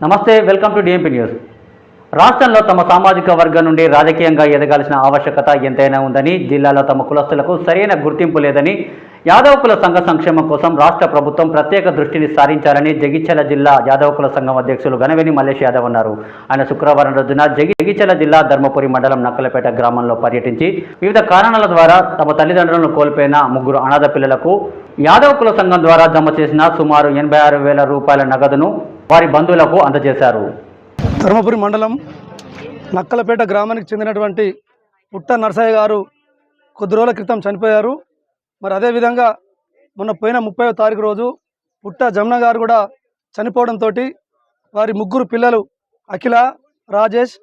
నమస్తే welcome to DMP news రాష్ట్రంలో తమ సామాజిక వర్గం నుండి రాజకీయంగా ఎదగాల్సిన ఆవశ్యకత ఎంతైనా ఉందని జిల్లాలో తమ కులస్తులకు సరైన గుర్తింపు లేదని యాదవ కుల సంఘ సంక్షేమం కోసం రాష్ట్ర ప్రభుత్వం ప్రత్యేక దృష్టిని సారించాలని జగిత్యాల జిల్లా యాదవ కుల సంఘం అధ్యక్షులు గణవేని మల్లేష్ యాదవ్ అన్నారు. ఆయన శుక్రవారం రోజున జగి జగిత్యాల జిల్లా ధర్మపురి మండలం నక్కలపేట గ్రామంలో పర్యటించి వివిధ కారణాల ద్వారా తమ తల్లిదండ్రులను కోల్పోయిన ముగ్గురు అనాథ పిల్లలకు యాదవ కుల సంఘం ద్వారా జమ చేసిన సుమారు ఎనభై ఆరు వేల రూపాయల నగదును వారి బంధువులకు అందజేశారు. ధర్మపురి మండలం నక్కలపేట గ్రామానికి చెందినటువంటి పుట్ట నరసయ్య గారు కొద్ది రోజుల క్రితం చనిపోయారు. మరి అదేవిధంగా మొన్న పోయిన ముప్పై తారీఖు రోజు పుట్ట జమున గారు కూడా చనిపోవడంతో వారి ముగ్గురు పిల్లలు అఖిల రాజేష్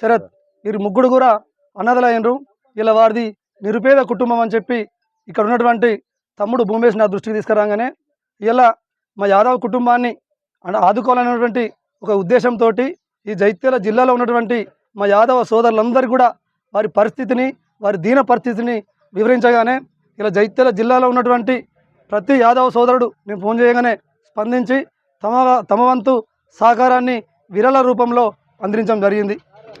శరత్ వీరి ముగ్గురు కూడా అనాథలైనరు. ఇలా వారిది నిరుపేద కుటుంబం అని చెప్పి ఇక్కడ ఉన్నటువంటి తమ్ముడు భూమేష్ నా దృష్టికి తీసుకురాగానే ఇలా మా యాదవ్ కుటుంబాన్ని అండ్ ఆదుకోవాలనేటువంటి ఒక ఉద్దేశంతో ఈ జైత్యాల జిల్లాలో ఉన్నటువంటి మా యాదవ సోదరులందరూ కూడా వారి పరిస్థితిని వారి దీన పరిస్థితిని వివరించగానే ఇలా జైత్యాల జిల్లాలో ఉన్నటువంటి ప్రతి యాదవ సోదరుడు నేను ఫోన్ చేయగానే స్పందించి తమ తమ వంతు సహకారాన్ని విరల రూపంలో అందించడం జరిగింది.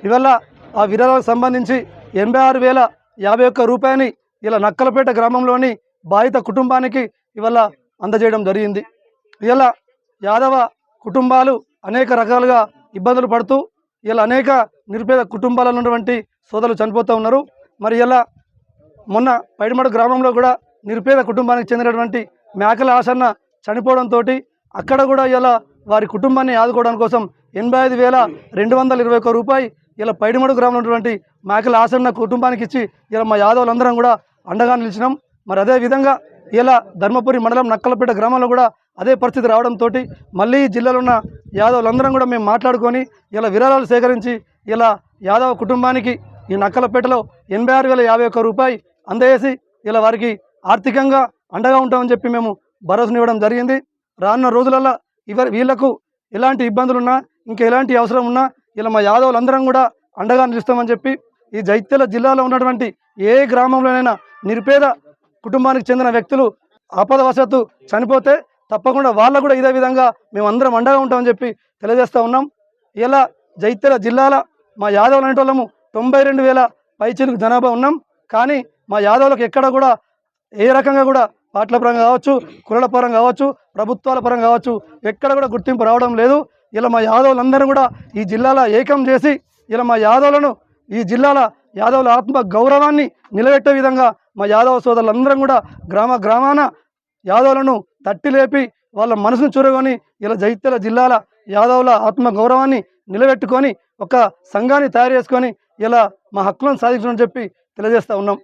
ఇవల్ల ఆ విరాళాలకు సంబంధించి ఎనభై ఆరు వేల యాభై ఒక్క రూపాయని ఇలా నక్కలపేట గ్రామంలోని బాధిత కుటుంబానికి ఇవాళ అందజేయడం జరిగింది. ఇలా యాదవ కుటుంబాలు అనేక రకాలుగా ఇబ్బందులు పడుతూ ఇలా అనేక నిరుపేద కుటుంబాలలో ఉన్నటువంటి సోదరులు చనిపోతూ ఉన్నారు. మరి ఇలా మొన్న పైడిమడు గ్రామంలో కూడా నిరుపేద కుటుంబానికి చెందినటువంటి మేకల ఆసన్న చనిపోవడంతో అక్కడ కూడా ఇలా వారి కుటుంబాన్ని ఆదుకోవడం కోసం ఎనభై ఐదు వేల రెండు వందల ఇరవై ఒక్క రూపాయి ఇలా పైడిమడు గ్రామంలో ఉన్నటువంటి మేకల ఆసన్న కుటుంబానికి ఇచ్చి ఇలా మా యాదవులందరం కూడా అండగా నిలిచినాం. మరి అదే విధంగా ఇలా ధర్మపురి మండలం నక్కలపేట గ్రామంలో కూడా అదే పరిస్థితి రావడంతో మళ్ళీ ఈ జిల్లాలో ఉన్న యాదవులందరం కూడా మేము మాట్లాడుకొని ఇలా విరాళాలు సేకరించి ఇలా యాదవ కుటుంబానికి ఈ నక్కలపేటలో ఎనభై ఆరు వేల యాభై ఒక్క రూపాయి అందజేసి ఇలా వారికి ఆర్థికంగా అండగా ఉంటామని చెప్పి మేము భరోసానివ్వడం జరిగింది. రానున్న రోజులలో ఇవరి వీళ్ళకు ఎలాంటి ఇబ్బందులున్నా ఇంకా ఎలాంటి అవసరం ఉన్నా ఇలా మా యాదవులందరం కూడా అండగా నిలుస్తామని చెప్పి ఈ జైత్యాల జిల్లాలో ఉన్నటువంటి ఏ గ్రామంలోనైనా నిరుపేద కుటుంబానికి చెందిన వ్యక్తులు ఆపదవశాత్తు చనిపోతే తప్పకుండా వాళ్ళకు కూడా ఇదే విధంగా మేము అందరం అండగా ఉంటామని చెప్పి తెలియజేస్తూ ఉన్నాం. ఇలా జైత్యాల జిల్లాల మా యాదవులు అనేటోళ్ళము తొంభై రెండు వేల పైచిలకు జనాభా ఉన్నాం. కానీ మా యాదవులకు ఎక్కడ కూడా ఏ రకంగా కూడా పాటల పరంగా కావచ్చు కులల పరంగా కావచ్చు ప్రభుత్వాల పరంగా కావచ్చు ఎక్కడ కూడా గుర్తింపు రావడం లేదు. ఇలా మా యాదవులందరూ కూడా ఈ జిల్లాల ఏకం చేసి ఇలా మా యాదవులను ఈ జిల్లాల యాదవుల ఆత్మ గౌరవాన్ని నిలబెట్టే విధంగా మా యాదవ సోదరులందరం కూడా గ్రామ గ్రామాన యాదవులను తట్టి లేపి వాళ్ళ మనసును చూరగొని ఇలా జైత్యాల జిల్లాల యాదవుల ఆత్మ గౌరవాన్ని నిలబెట్టుకొని ఒక సంఘాన్ని తయారు చేసుకొని ఇలా మా హక్కులను సాధించమని చెప్పి తెలియజేస్తూ ఉన్నాం.